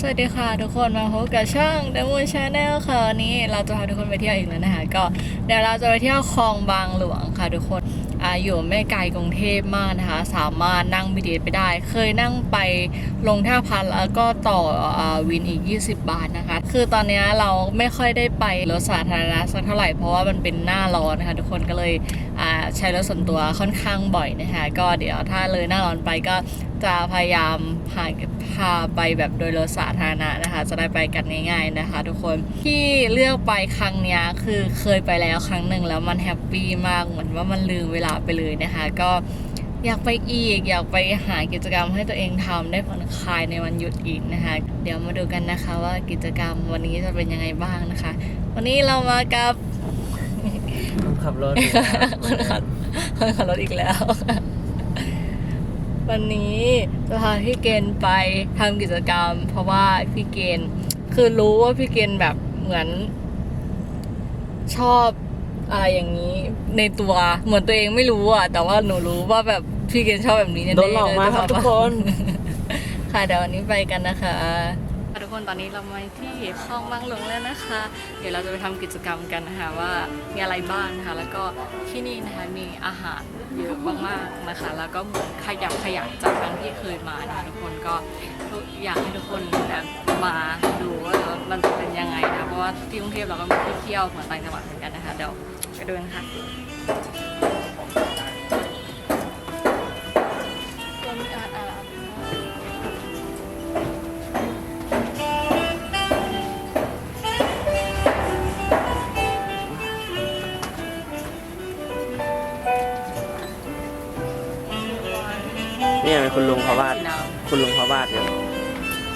สวัสดีค่ะทุกคนมาพบกับช่อง The Moon Channel ค่ะวันนี้เราจะพาทุกคนไปเที่ยวอีกแล้วนะคะ ก็เดี๋ยวเราจะไปเที่ยวคลองบางหลวงค่ะทุกคนอาอยู่ไม่ไกลกรุงเทพมากนะคะ สามารถนั่ง BTS ไปได้ เคยนั่งไปลงท่าพันแล้วก็ต่ออาวินอีก 20 บาทนะคะ คือตอนนี้เราไม่ค่อยได้ไปรถสาธารณะสักเท่าไหร่เพราะว่ามันเป็นหน้าร้อนนะคะทุกคนก็เลยอ่าใช้รถส่วนตัวค่อนข้างบ่อยนะคะก็เดี๋ยวถ้าเลยหน้าร้อนไปก็ จะพยายามพาพาไปแบบโดยรถสาธารณะนะคะ จะได้ไปกันง่ายๆนะคะ ทุกคนที่เลือกไปครั้งเนี้ยคือเคยไปแล้วครั้งหนึ่งแล้วมันแฮปปี้มากเหมือนว่ามันลืมเวลาไปเลยนะคะ ก็อยากไปอีก อยากไปหากิจกรรมให้ตัวเองทำได้ผ่อนคลายในวันหยุดอีกนะคะ เดี๋ยวมาดูกันนะคะว่ากิจกรรมวันนี้จะเป็นยังไงบ้างนะคะ วันนี้เรามากับคนขับรถคนขับคนขับรถอีกแล้ว วันนี้จะพาพี่เกณฑ์ไปทำกิจกรรม เพราะว่าพี่เกณฑ์คือรู้ว่าพี่เกณฑ์แบบเหมือน ชอบอะไรอย่างนี้ในตัวเหมือนตัวเองไม่รู้อะ แต่ว่าหนูรู้ว่าแบบพี่เกณฑ์ชอบแบบนี้แน่ๆโดนหลอกมาครับทุกคน ค่ะเดี๋ยววันนี้ไปกันนะคะ คนตอนนี้เรามาที่คลองบางหลวงแล้วนะคะ เดี๋ยวเราจะไปทำกิจกรรมกันนะคะว่ามีอะไรบ้างนะคะ แล้วก็ที่นี่นะคะมีอาหารเยอะมากๆนะคะ แล้วก็เหมือนขยับขยายจากครั้งที่เคยมานะคะทุกคนก็อยากให้ทุกคนแบบมาดูว่ามันจะเป็นยังไงนะเพราะว่าที่กรุงเทพเราก็มีที่เที่ยวเหมือนต่างจังหวัดเหมือนกันนะคะเดี๋ยวไปดูกันค่ะ เนี่ยเป็นคุณลุงเขาวาดสีน้คุณลุงเขาวาดอยู่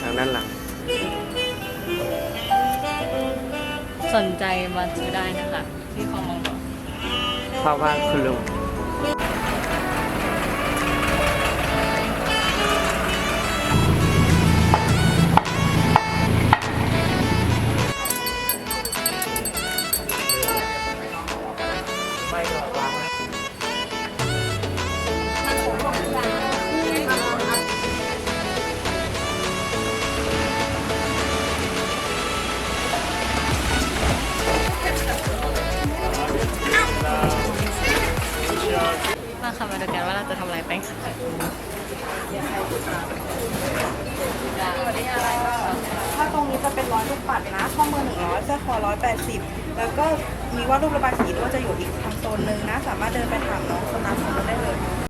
ทางด้านหลังำสนใจมาซื้อได้นะคะ ที่คลองบางหลวงภาพวาดคุณลุง ดูกันว่าเราจะทำอะไรไปค่ะถ้าตรงนี้จะเป็นร้อยลูกปัดนะ ข้อมือหนึ่งร้อยสร้อคอร้อยแปดสิบแล้วก็มีวาดรูประบายสีด้วยจะอยู่อีกทางโซนหนึ่งนะ สามารถเดินไปถามน้องคนนั้นคนนั้นได้เลย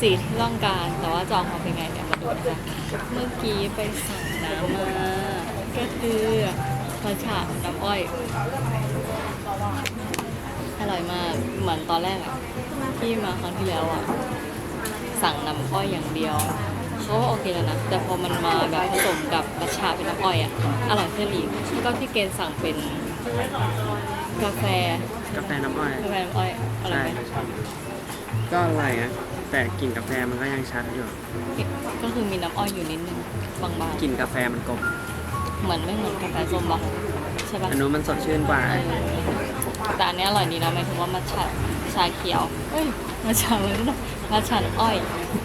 สีที่ต้องการ แต่ว่าจองมาเป็นไงเดี๋ยวมาดูนะคะเมื่อกี้ไปสั่งน้ำมาก็คือพอฉาบน้ำอ้อยอร่อยมากเหมือนตอนแรกอะที่มาครั้งที่แล้วอะสั่งน้ำอ้อยอย่างเดียวเขาก็โอเคแล้วนะแต่พอมันมาแบบผสมกับมัทฉะเป็นน้ำอ้อยอะอร่อยขึ้นอีกแล้วก็พี่เกณฑ์สั่งเป็นกาแฟกาแฟน้ำอ้อยกาแฟน้ำอ้อยอร่อใช่ยไหมก็อร่อยนะ แต่กลิ่นกาแฟมันก็ยังชัดอยู่ก็คือมีน้ำอ้อยอยู่นิดนึงบางกลิ่นกาแฟมันกลมๆเหมือนไม่เหมือนกาแฟส้มหรอกใช่ปะอันนู้นมันสดชื่นกว่า เออแต่อันนี้อร่อยดีนะหมายถึงว่ามัทฉะชาเขียวเอ้ยมัทฉะมันไม่ได้มัทฉะน้ำอ้อย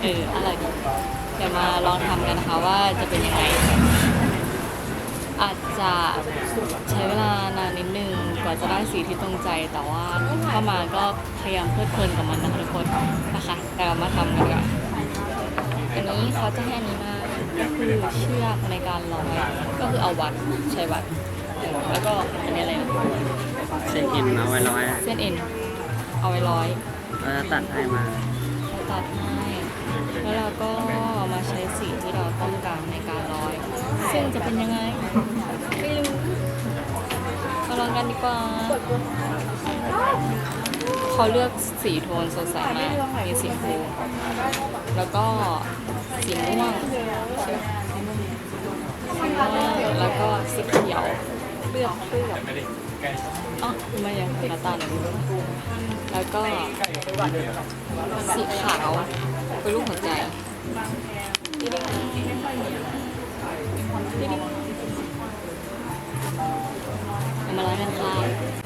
เอออร่อยดีเดี๋ยวมาลองทำกันนะคะว่าจะเป็นยังไง อาจจะใช้เวลานานนิดนึงกว่าจะได้สีที่ตรงใจแต่ว่าเข้ามาก็พยายามเพลิดเพลินกับมันนะคะทุกคน มาทำกันก่อนอันนี้เขาจะให้อันนี้มาก็คือเชือกในการร้อยก็คือเอาวัดใช้วัดเออแล้วก็อันนี้อะไรนะเส้นเอ็นเอาไว้ร้อยอะเส้นเอ็นเอาไว้ร้อยแล้วจะตัดให้มาตัดให้แล้วเราก็มาใช้สีที่เราต้องการในการร้อย ซึ่งจะเป็นยังไงไม่รู้มาลองกันดีกว่า เขาเลือกสีโทนสดใสมากมีสีชมพูแล้วก็สีม่วงสีม่วงแล้วก็สีเขียวเลือกเลือกอ๋อไม่ยังเป็นตาหนึ่งแล้วก็สีขาวเป็นรูปหัวใจติ๊ดติ๊งติ๊ดติ๊งเอามาล้างกันค่ะ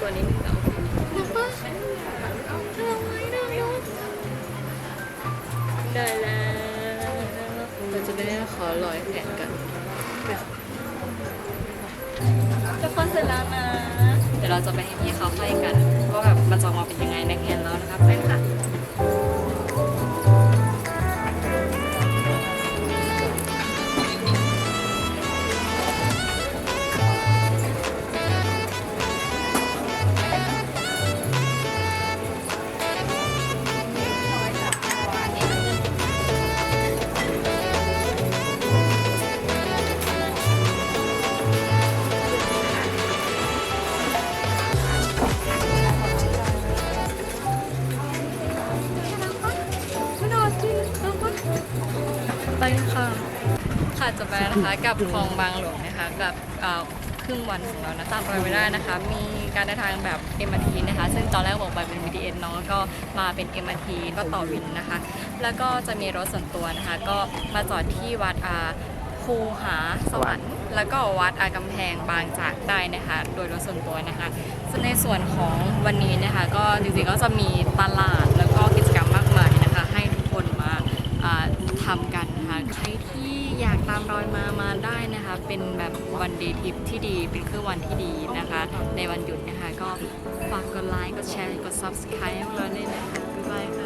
กว่านี้นิดเดียวน่ารักปะได้แล้วเราจะไม่ได้ขอลอยแขนกันทุกคนเสร็จแล้วนะ เดี๋ยวเราจะไปให้พี่เขาให้กันว่าแบบมันจะออกมาเป็นยังไงในแขนแล้วนะคะไปค่ะ ไปค่ะ ค่ะจบไปแล้วนะคะกับคลองบางหลวงนะคะกับครึ่งวันของเรานะตามรอยไม่ได้นะคะ มีการเดินทางแบบ MRT นะคะ ซึ่งตอนแรกบอกไปเป็น BTS เนาะก็มาเป็น MRT ก็ต่อวินนะคะ แล้วก็จะมีรถส่วนตัวนะคะ ก็มาจอดที่วัดอาคูหาสวรรค์แล้วก็วัดอากำแพงบางจากได้นะคะ โดยรถส่วนตัวนะคะส่วนในส่วนของวันนี้นะคะ ก็จริงๆก็จะมีตลาดแล้วก็กิจกรรมมากมายนะคะ ให้ทุกคนมาทำกัน ใครที่อยากตามรอยมามาได้นะคะ เป็นแบบวันเดย์ทริปที่ดีเป็นครึ่งวันที่ดีนะคะ ในวันหยุดนะคะก็ฝากกดไลค์กดแชร์กด subscribe ให้เราด้วยนะคะบ๊ายบาย